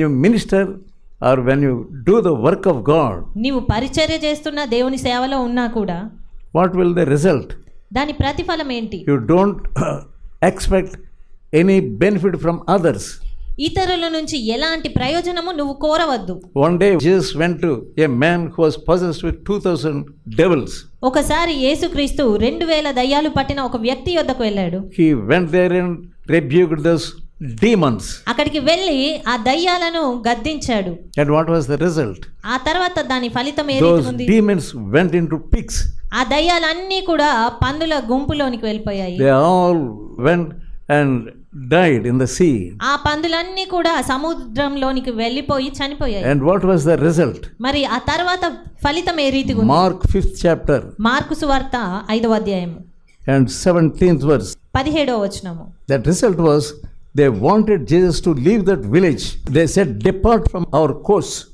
You minister or when you do the work of God నీవు పరిచర్య చేస్తున్న దేవుని సేవలో ఉన్నా కూడా వాట్ విల్ ద రిజల్ట్? దాని ప్రతిఫలం ఏంటి? You don't expect any benefit from others. ఇతరుల నుంచి ఎలాంటి ప్రయోజనము నువ్వు కోరవద్దు. One day Jesus went to a man who was possessed with 2000 ఒకసారి యేసుక్రీస్తు 2000 దయ్యాలు పట్టిన ఒక వ్యక్తి వద్దకు వెళ్ళాడు. He went there and rebuked those demons. అక్కడికి వెళ్ళి ఆ దయ్యాలను గద్దించాడు And what was the result? ఆ తర్వాత దాని ఫలితం ఏ Those రీతిగా ఉంది demons went into pigs. ఆ దయ్యాలన్నీ కూడా పందుల గుంపులోనికి వెళ్ళిపోయాయి They all went and died in the sea. ఆ పందులన్నీ కూడా సముద్రంలోనికి వెళ్ళిపోయి చనిపోయాయి And what was the result? మరి ఆ తర్వాత ఫలితం ఏ రీతిగా ఉంది Mark 5th chapter మార్కు సువార్త ఐదవ అధ్యాయము and 17th verse. పదిహేడవ వచనము That result was they wanted Jesus to leave that village they said depart from our course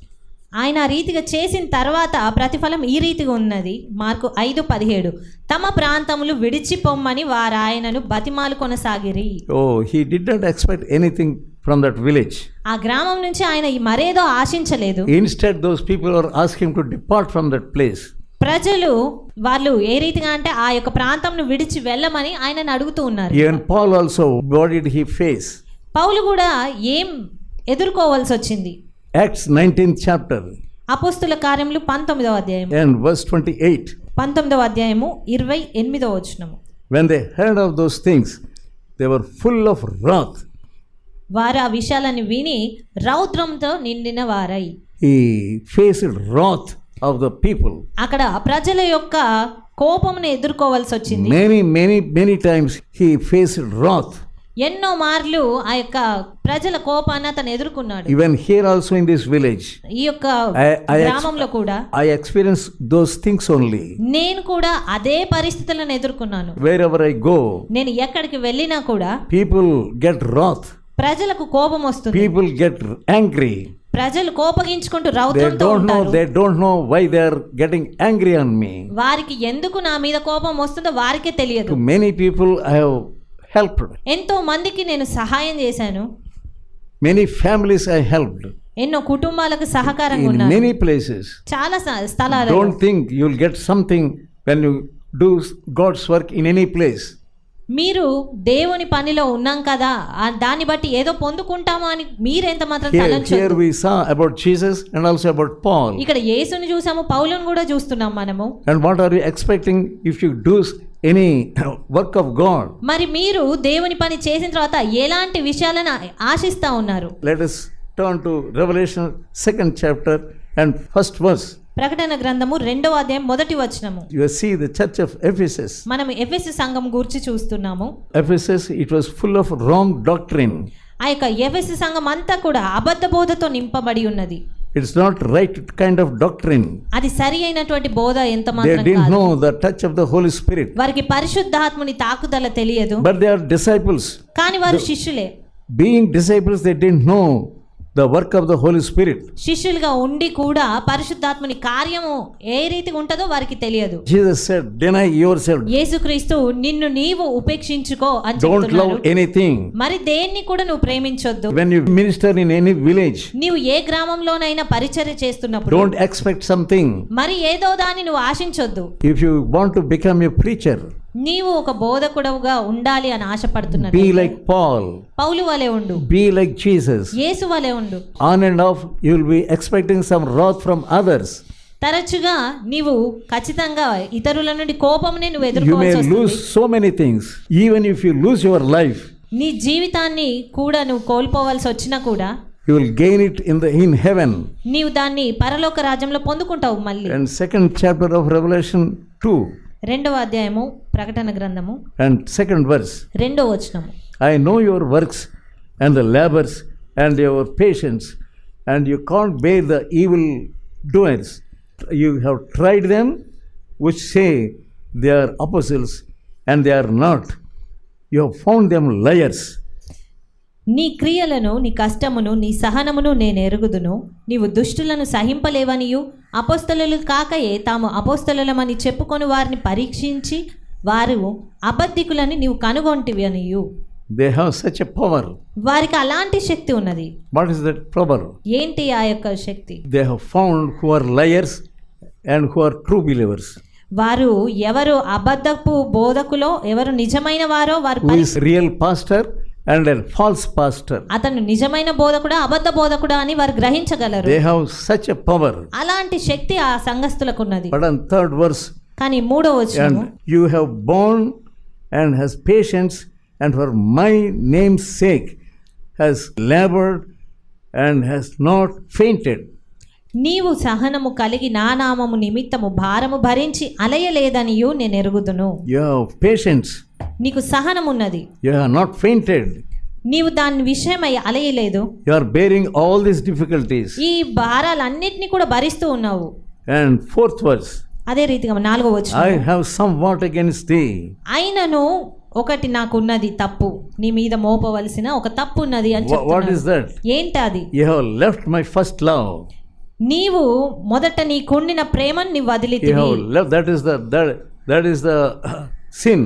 ఆయన రీతిగా చేసిన తర్వాత ప్రతిఫలం ఈ రీతిగా ఉన్నది. మార్కు ఐదు పదిహేడు. తమ ప్రాంతములు విడిచిపోమ్మని వారు ఆయనను బతిమాలు కొనసాగిరి. ఓ he did expect anything from that village ఆ గ్రామం నుంచి ఆయన మరేదో ఆశించలేదు. Instead those people are asking to depart from that place ప్రజలు వాళ్ళు ఏ రీతిగా అంటే ఆ యొక్క ప్రాంతంను విడిచి వెళ్ళమని ఆయనను అడుగుతూ ఉన్నారు Even Paul also, what did he face? పౌలు కూడా ఏం ఎదుర్కోవాల్సి వచ్చింది Acts 19th chapter అపోస్తుల కార్యములు పంతొమ్మిదవ అధ్యాయం and verse 28. పంతొమ్మిదవ అధ్యాయము ఇరవై ఎనిమిదవ వచనము When they heard of those things, they were full of wrath. వారు ఆ విషయాలను విని రౌద్రంతో నిండిన వారై He faced wrath of the people అక్కడ ప్రజల యొక్క కోపమును ఎదుర్కోవాల్సి వచ్చింది. Many many many times he face wrath ఎన్నో మార్లు ఆ యొక్క ప్రజల కోపాన్ని అతను ఎదుర్కొన్నాడు. Even here also in this village ఈ యొక్క గ్రామంలో కూడా I experience those things only నేను కూడా అదే పరిస్థితులను ఎదుర్కొన్నాను. వేర్ ఎవర్ ఐ గో నేను ఎక్కడికి వెళ్ళినా కూడా పీపుల్ గెట్ రాత్ ప్రజలకు కోపం వస్తుంది. పీపుల్ గెట్ యాంగ్రీ ప్రజలు కోపగించుకుంటూ రౌతుంటూ no they don't know why they are getting angry on me వారికి ఎందుకు నా మీద కోపం వస్తుందో వారికే తెలియదు. Many people I have helped ఎంతో మందికి నేను సహాయం చేశాను. మెనీ ఫ్యామిలీస్ ఐ హెల్ప్డ్ ఎన్నో కుటుంబాలకు సహకారంగా ఉన్నాను. మెనీ ప్లేసెస్ చాలా స్థలాలు don't think you will get something when you do God's work in any place మీరు దేవుని పనిలో ఉన్నాం కదా దాన్ని బట్టి ఏదో పొందుకుంటామా అని మీరెంత మాత్రం Here, here తలంచొద్దు we saw about Jesus and also about Paul. ఇక్కడ యేసుని చూసాము పౌలను కూడా చూస్తున్నాం మనము And what are you expecting if you do any work of God? మరి మీరు దేవుని పని చేసిన తర్వాత ఎలాంటి విషయాలను ఆశిస్తా ఉన్నారు Let us turn to Revelation second chapter and first verse. ప్రకటన గ్రంథము రెండవ అధ్యాయం మొదటి వచనము. You see the church of Ephesus మనం ఎఫెసస్ సంఘం గురించి చూస్తున్నాము. Ephesus it was full of wrong doctrine ఆ యొక్క ఎఫెసస్ సంఘం అంతా కూడా అబద్ధ బోధతో నింపబడి ఉన్నది. It's not right kind of doctrine అది సరి అయినటువంటి బోధ ఎంత మాత్రం కాదు. They know the touch of the Holy Spirit వారికి పరిశుద్ధాత్మని తాకుదల తెలియదు. బట్ దే ఆర్ డిసైపుల్స్ కానీ వారు శిష్యులే. Being disciples they did know the work of the Holy Spirit. శిష్యులుగా ఉండి కూడా పరిశుద్ధాత్ముని కార్యము ఏ రీతిగా ఉంటుందో వారికి తెలియదు Jesus said, Deny yourself. యేసుక్రీస్తు నిన్ను నీవు ఉపేక్షించుకో అని Don't చెప్తున్నాడు love anything. మరి దేన్ని కూడా నువ్వు ప్రేమించొద్దు When you minister in any village, నీవు ఏ గ్రామంలోనైనా పరిచర్య చేస్తున్నప్పుడు don't expect something. మరి ఏదో దాన్ని నువ్వు ఆశించొద్దు If you want to become a preacher, నీవు ఒక బోధకుడవుగా ఉండాలి అని ఆశపడుతున్నా బీ లైక్ పాల్ పౌలు వలే ఉండు. బీ లైక్ జీసస్ యేసు వలే ఉండు. On and off you will be expecting some wrath from others తరచుగా నీవు ఖచ్చితంగా ఇతరుల నుండి కోపమునే నువ్వు ఎదుర్కోవాల్సి వస్తుంది you may lose so many things even if you lose your life నీ జీవితాన్ని కూడా నువ్వు కోల్పోవాల్సి వచ్చినా కూడా you will gain it in the in heaven నీవు దాన్ని పరలోక రాజ్యంలో పొందుకుంటావు మళ్ళీ. And second chapter of revolution 2 రెండవ అధ్యాయము ప్రకటన గ్రంథము and second verse. రెండో వచనము I know your works and the labors and your patience, and you can't bear the evil doers. You have tried them which say they are apostles and they are not. You have found them liars. నీ క్రియలను నీ కష్టమును నీ సహనమును నేను ఎరుగుదును నీవు దుష్టులను సహింపలేవనియు అపోస్తలు కాకయే తాము అపోస్తలమని చెప్పుకొని వారిని పరీక్షించి వారు అబద్ధికులని నీవు కనుగొంటివి అనియు They have such a power. వారికి అలాంటి శక్తి ఉన్నది What is that power? ఏంటి ఆ యొక్క శక్తి have found who are liars and who are true believers. వారు ఎవరు అబద్ధపు బోధకులో ఎవరు నిజమైన వారో వారు Who పరి- అండ్ ఫాల్స్ పాస్టర్ అతను నిజమైన బోధకుడా అబద్ధ బోధకుడా అని వారు గ్రహించగలరు. They have such a power అలాంటి శక్తి ఆ సంఘస్థులకు ఉన్నది బట్ అండ్ థర్డ్ వర్స్ కానీ మూడో వచనం you have borne and has patience and for my name sake has laboured and has not fainted నీవు సహనము కలిగి నా నామము నిమిత్తము భారము భరించి అలయలేదనియు నేను ఎరుగుదును. యు హావ్ పేషెన్స్ నీకు సహనం ఉన్నది యు ఆర్ నాట్ ఫెయింటెడ్ నీవు దాని విషయమై అలయలేదు. You are bearing all this difficulties ఈ భారాలన్నిటిని కూడా భరిస్తూ ఉన్నావు. అండ్ ఫోర్త్ వర్స్ అదే రీతిగా నాలుగో వచ్చిన I have somewhat against the అయినను ఒకటి నాకు ఉన్నది తప్పు. నీ మీద మోపవలసిన ఒక తప్పు ఉన్నది అని చెప్తున్నా వాట్ ఇస్ దట్ ఏంటి అది? You have left my first love నీవు మొదట నీ కొండిన ప్రేమను నీవు వదిలితివి you have that is the that is the sin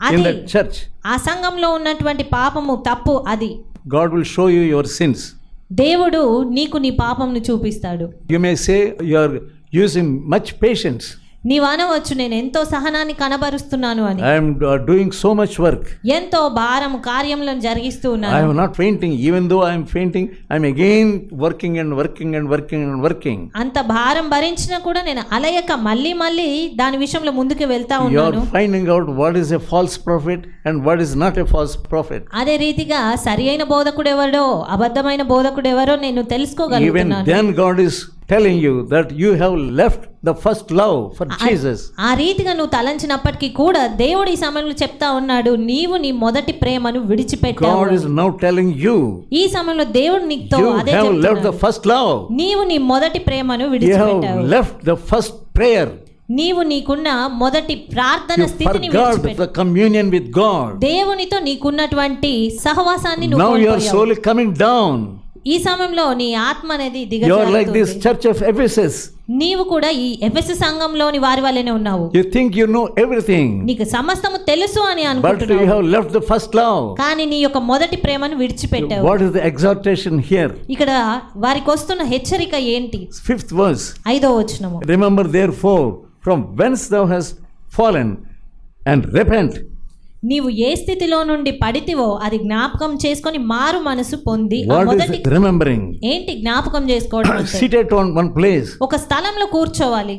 that is the sin in అది the church. ఆ సంఘంలో ఉన్నటువంటి పాపము తప్పు అది God will show you your sins. దేవుడు నీకు నీ పాపంను చూపిస్తాడు You may say you are using much patience. నీ వాన నేను ఎంతో సహనాన్ని కనబరుస్తున్నాను అని. I'm doing so much work ఎంతో భారం కార్యములను జరిగిస్తూ ఉన్నాను. I'm not fainting even though I'm fainting I'm again working and working and working and working అంత భారం భరించినా కూడా నేను అలయక మళ్ళీ మళ్ళీ దాని విషయంలో ముందుకు వెళ్తా ఉన్నాను. You finding out what is a false prophet and what is not a false prophet అదే రీతిగా సరియైన బోధకుడు ఎవరో అబద్ధమైన బోధకుడు ఎవరో నేను తెలుసుకోగలుగుతున్నాను. Even then God is telling you that you have left the first love for Jesus. ఆ రీతిగా నువ్వు తలంచినప్పటికీ కూడా దేవుడు ఈ సమయంలో చెప్తా ఉన్నాడు నీవు నీ మొదటి ప్రేమను విడిచిపెట్టావు God is now telling you ఈ సమయంలో దేవుడు నీతో you అదే have left చెప్తున్నాడు the first love. నీవు నీ మొదటి ప్రేమను You విడిచిపెట్టావు have left the first prayer. నీవు నీకున్న మొదటి ప్రార్థన You స్థితిని forgot విడిచిపెట్టావు the communion with God. దేవునితో నీకున్నటువంటి సహవాసాన్ని నువ్వు Now you are కోల్పోయావు. slowly coming down. ఈ సమయంలో నీ ఆత్మ అనేది దిగ you like this church of Ephesus నీవు కూడా ఈ ఎఫెస సంఘంలోని వారి వల్లేనే ఉన్నావు. You think you know everything నీకు సమస్తము తెలుసు అని అనుకుంటున్నావు. But you have left the first love కానీ నీ యొక్క మొదటి ప్రేమను విడిచిపెట్టావు. What is the exhortation here ఇక్కడ వారికి వస్తున్న హెచ్చరిక ఏంటి? ఫిఫ్త్ వర్స్ ఐదో వచనము. Remember therefore from whence thou has fallen and repent నీవు ఏ స్థితిలో నుండి పడితివో అది జ్ఞాపకం చేసుకొని మారు మనసు పొంది రిమెంబరింగ్ ఏంటి జ్ఞాపకం చేసుకోవడం వన్ ప్లేస్ ఒక స్థలంలో కూర్చోవాలి.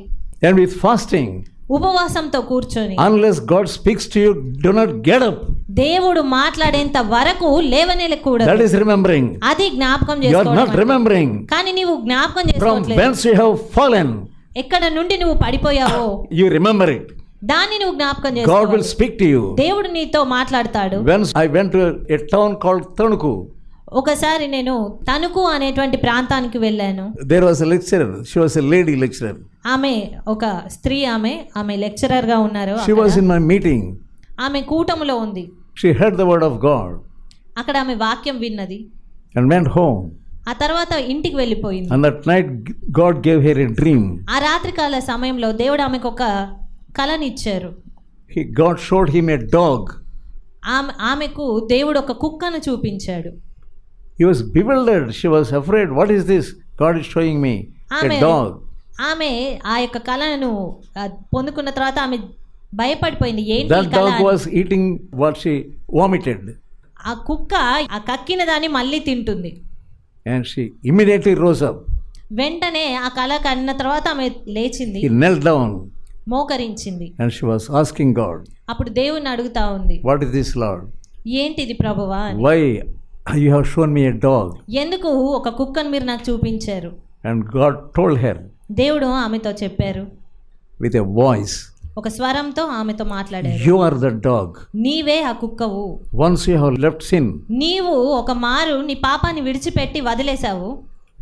అండ్ విత్ ఫాస్టింగ్ ఉపవాసంతో కూర్చొని. Unless God speaks to you do not get up దేవుడు మాట్లాడేంత వరకు లేవనేలకూడదు దట్ ఇస్ రిమెంబరింగ్ అది జ్ఞాపకం చేసుకోవాలి యు ఆర్ నాట్ రిమెంబరింగ్ కానీ నీవు జ్ఞాపకం చేసుకోవట్లేదు. From whence you have fallen ఎక్కడ నుండి నువ్వు పడిపోయావో? యు రిమెంబర్ ఇట్ దాన్ని నువ్వు జ్ఞాపకం చేసుకో God will speak to you దేవుడు నీతో మాట్లాడతాడు. When I went to a town called Tanuku ఒకసారి నేను తణుకు అనేటువంటి ప్రాంతానికి వెళ్ళాను. There was a lecturer she was a lady lecturer ఆమె ఒక స్త్రీ ఆమె ఆమె లెక్చరర్గా ఉన్నారు she was in my meeting ఆమె కూటములో ఉంది. She heard the word of God అక్కడ ఆమె వాక్యం విన్నది. అండ్ వెంట్ హోమ్ ఆ తర్వాత ఇంటికి వెళ్ళిపోయింది. And night God gave her a dream ఆ రాత్రి కాల సమయంలో దేవుడు ఆమెకు ఒక కళనిచ్చారు He, God showed him a dog. ఆమె ఆమెకు దేవుడు ఒక కుక్కను చూపించాడు He was bewildered. She was afraid. What is this? God is showing me a ఆమె ఆ యొక్క కళను పొందుకున్న తర్వాత ఆమె భయపడిపోయింది ఏంటి ఈ That కళ dog అని. was eating what she vomited. ఆ కుక్క ఆ కక్కిన దాన్ని మళ్ళీ తింటుంది And she immediately rose up. వెంటనే ఆ కళ కన్న తర్వాత ఆమె లేచింది He knelt down మోకరించింది. And she was asking God అప్పుడు దేవుని అడుగుతా ఉంది వాట్ ఇస్ దిస్ లార్డ్ ఏంటిది ప్రభువా why you have shown me a dog ఎందుకు ఒక కుక్కను మీరు నాకు చూపించారు? అండ్ గాడ్ టోల్డ్ హర్ దేవుడు ఆమెతో చెప్పారు. విత్ ఎ వాయిస్ ఒక స్వరంతో ఆమెతో మాట్లాడారు. యు ఆర్ ద డాగ్ నీవే ఆ కుక్కవు. Once you have left sin నీవు ఒక మారు నీ పాపాన్ని విడిచిపెట్టి వదిలేసావు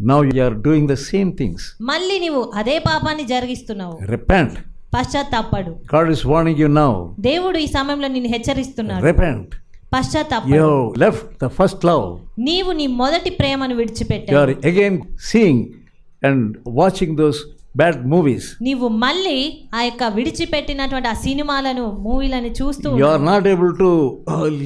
now you are doing the same things మళ్ళీ నీవు అదే పాపాన్ని జరిగిస్తున్నావు. Repent పశ్చాత్తాపడు. God is warning you now దేవుడు ఈ సమయంలో నిన్ను హెచ్చరిస్తున్నాడు. రిపెంట్ పశ్చాత్తాప you left the first love నీవు నీ మొదటి ప్రేమను విడిచిపెట్టావు. You are again seeing and watching those bad movies నీవు మళ్ళీ ఆ యొక్క విడిచిపెట్టినటువంటి ఆ సినిమాలను మూవీలను చూస్తూ you are not able to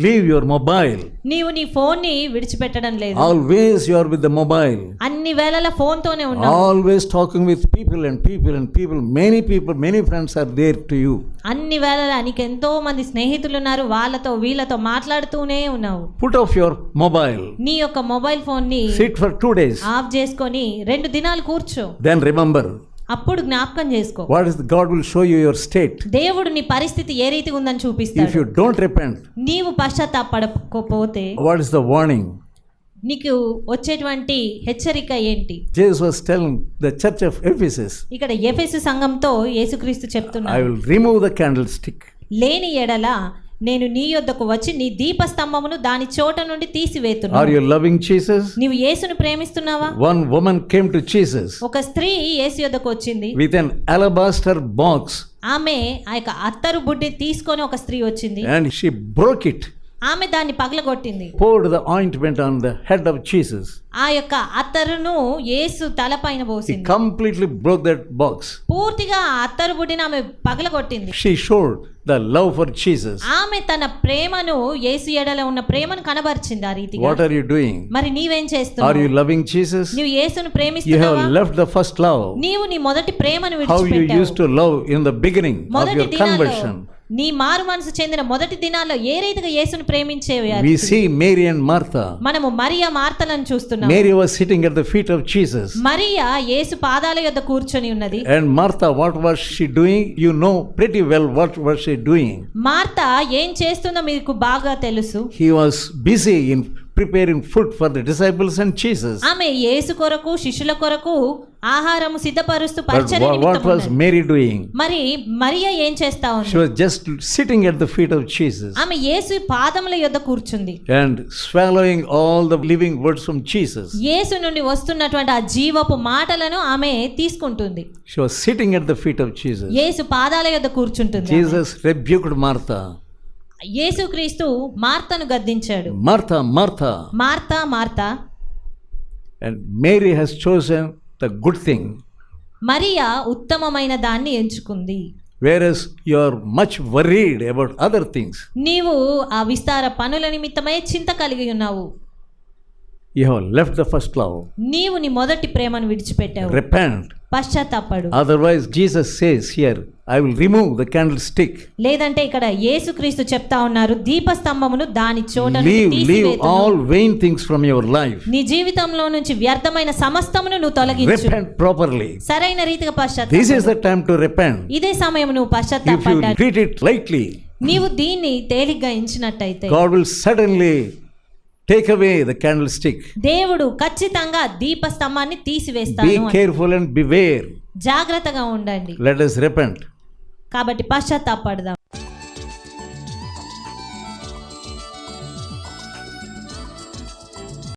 leave your mobile నీవు నీ ఫోన్ని విడిచిపెట్టడం లేదు. Always you are with the mobile అన్ని వేళల ఫోన్ తోనే ఉన్నావు. Always talking with people and people and people many people many friends are there to you అన్ని వేళల నీకు ఎంతో మంది స్నేహితులు ఉన్నారు. వాళ్ళతో వీళ్ళతో మాట్లాడుతూనే ఉన్నావు. పుట్ ఆఫ్ యువర్ మొబైల్ నీ యొక్క మొబైల్ ఫోన్ని సిట్ ఫర్ 2 డేస్ ఆఫ్ చేసుకొని రెండు దినాలు కూర్చో. దెన్ రిమెంబర్ అప్పుడు జ్ఞాపకం చేసుకో. What is God will show you your state దేవుడు నీ పరిస్థితి ఏ రీతి ఉందని చూపిస్తాడు. ఇఫ్ యు డోంట్ రిపెంట్ నీవు పశ్చాత్తాపడకపోతే వాట్ ఇస్ ద వార్నింగ్ నీకు వచ్చేటువంటి హెచ్చరిక ఏంటి? Jesus was telling the church of Ephesus ఇక్కడ ఎఫెసస్ సంఘంతో యేసుక్రీస్తు చెప్తున్నాడు. I will remove the candlestick లేని ఎడల నేను నీ యొద్దకు వచ్చి నీ దీపస్తంభమును దాని చోట నుండి Are తీసివేతున్నాను you loving Jesus? నీవు యేసును ప్రేమిస్తున్నావా? One woman came to Jesus ఒక స్త్రీ యేసు యొద్దకు వచ్చింది. with an alabaster box. ఆమె ఆ యొక్క అత్తరు బుడ్డి తీసుకొని ఒక స్త్రీ వచ్చింది. And she broke it, ఆమె దాన్ని పగలగొట్టింది. poured the ointment on the head of Jesus. ఆ యొక్క అత్తరును యేసు తలపైన He పోసింది. completely broke that box. పూర్తిగా ఆ అత్తరు బుడ్డిని ఆమె పగలగొట్టింది. She showed the love for Jesus. ఆమె తన ప్రేమను యేసు ఎడల ఉన్న ప్రేమను కనబరిచింది ఆ రీతిగా What are you doing? మరి నీవేం Are చేస్తున్నావు you loving Jesus? నువ్వు యేసును You have ప్రేమిస్తున్నావా left the first love. నీవు నీ మొదటి ప్రేమను How you విడిచిపెట్టావు used to love in the beginning of మొదటి your దినాల్లో conversion. నీ మారు మనసు చెందిన మొదటి దినాల్లో ఏ రైతుగా యేసును ప్రేమించే we see Mary and Martha మనము మరియా మార్తలను చూస్తున్నాం. Mary was sitting at the feet of Jesus Mariya Yesu పాదాల యొద్ద కూర్చొని ఉన్నది. And Martha what was she doing you know pretty well what was she doing Martha ఏం చేస్తుందో మీకు బాగా తెలుసు. He was busy in preparing food for the disciples and Jesus. ఆమె యేసు కొరకు శిష్యుల కొరకు ఆహారము సిద్ధపరుస్తూ But పరిచర్య wha- what నిమిత్తం was ఉన్నది. Mary doing? మరి మరియా ఏం చేస్తా ఉంది She was just sitting at the feet of Jesus ఆమె యేసు పాదముల యొద్ద కూర్చుంది and swallowing all the living words from Jesus. యేసు నుండి వస్తున్నటువంటి ఆ జీవపు మాటలను ఆమె తీసుకుంటుంది She was sitting at the feet of Jesus. యేసు పాదాల యొద్ద కూర్చుంటుంది ఆమె. Jesus rebuked Martha. యేసుక్రీస్తు మార్తను గద్దించాడు. Martha Martha. Martha Martha. And Mary has chosen the good thing Mariya ఉత్తమమైన దాన్ని ఎంచుకుంది. Whereas you are much worried about other things నీవు ఆ విస్తార పనుల నిమిత్తమే చింత కలిగి ఉన్నావు. You left the first love నీవు నీ మొదటి ప్రేమను విడిచిపెట్టావు. Repent పశ్చాత్తాపడు. Otherwise Jesus says here I will remove the candlestick లేదంటే ఇక్కడ యేసుక్రీస్తు చెప్తా ఉన్నారు దీపస్తంభమును దాని చోట leave leave all vain things from your life నీ జీవితంలో నుంచి వ్యర్థమైన సమస్తమును నువ్వు తొలగించు. రిపెంట్ ప్రాపర్లీ సరైన రీతిగా పశ్చాత్తాప this is the time to repent ఇదే సమయం నువ్వు పశ్చాత్తాపడాలి if you treat it lightly నీవు దీన్ని తేలిగ్గా ఎంచినట్టయితే God will suddenly take away the candlestick దేవుడు ఖచ్చితంగా దీప స్తంభాన్ని తీసివేస్తాడు బి కేర్ఫుల్ అండ్ బివేర్ జాగ్రత్తగా ఉండండి. లెట్ అస్ రిపెంట్ కాబట్టి పశ్చాత్తాపడదాం.